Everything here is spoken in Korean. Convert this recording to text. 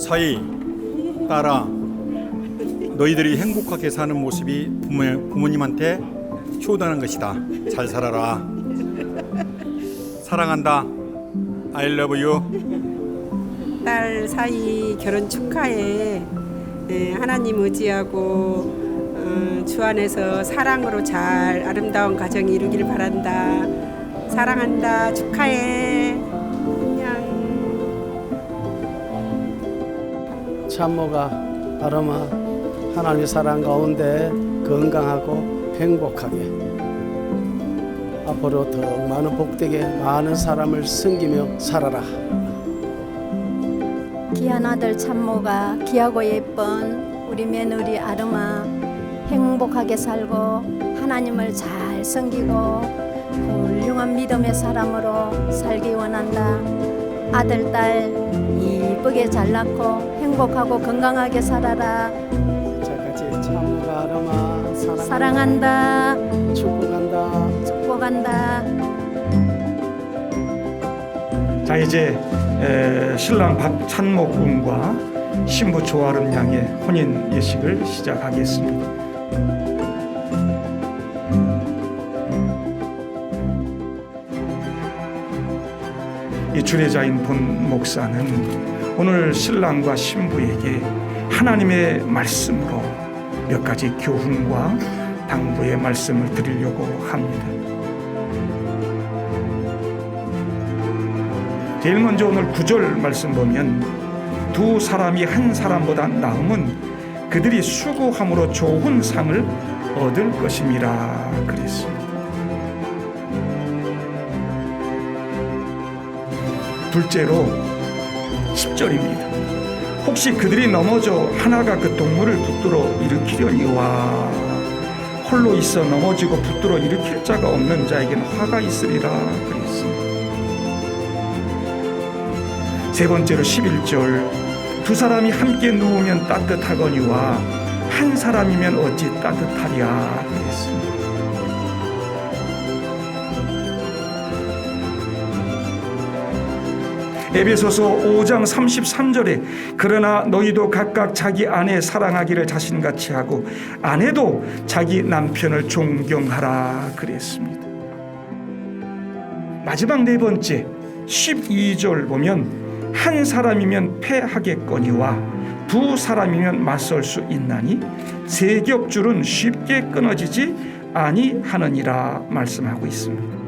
사이 딸아 너희들이 행복하게 사는 모습이 부모, 부모 님한테 효도하는 것이다 잘 살아라 사랑한다 I love you 딸 사이 결혼 축하해. 예, 하나님 의지하고 어, 주 안에서 사랑으로 잘 아름다운 가정 이루길 바란다. 사랑한다. 축하해. 참모가 아름아 하나님의 사랑 가운데 건강하고 행복하게 앞으로 더욱 많은 복되게 많은 사람을 섬기며 살아라. 귀한 아들 참모가 귀하고 예쁜 우리 며느리 아름아 행복하게 살고 하나님을 잘 섬기고 훌륭한 믿음의 사람으로 살기 원한다. 아들, 딸 이쁘게 잘 낳고 행복하고 건강하게 살아라. 자 같이 참모가 아름아 사랑 사랑한다. 축복한다. 축복한다. 자 이제 에, 신랑 박찬목 군과 신부 조아름 양의 혼인 예식을 시작하겠습니다. 이 주례자인 본 목사는 오늘 신랑과 신부에게 하나님의 말씀으로 몇 가지 교훈과 당부의 말씀을 드리려고 합니다. 제일 먼저 오늘 구절 말씀 보면 두 사람이 한 사람보다 나음은 그들이 수고함으로 좋은 상을 얻을 것임이라 그랬습니다. 둘째로 10절입니다. 혹시 그들이 넘어져 하나가 그 동물을 붙들어 일으키려니와 홀로 있어 넘어지고 붙들어 일으킬 자가 없는 자에게는 화가 있으리라 그랬습니다. 세 번째로 11절 두 사람이 함께 누우면 따뜻하거니와 한 사람이면 어찌 따뜻하랴 그랬습니다. 에베소서 5장 33절에 그러나 너희도 각각 자기 아내 사랑하기를 자신같이 하고 아내도 자기 남편을 존경하라 그랬습니다. 마지막 네 번째 12절 보면 한 사람이면 패하겠거니와 두 사람이면 맞설 수 있나니 세 겹줄은 쉽게 끊어지지 아니하느니라 말씀하고 있습니다.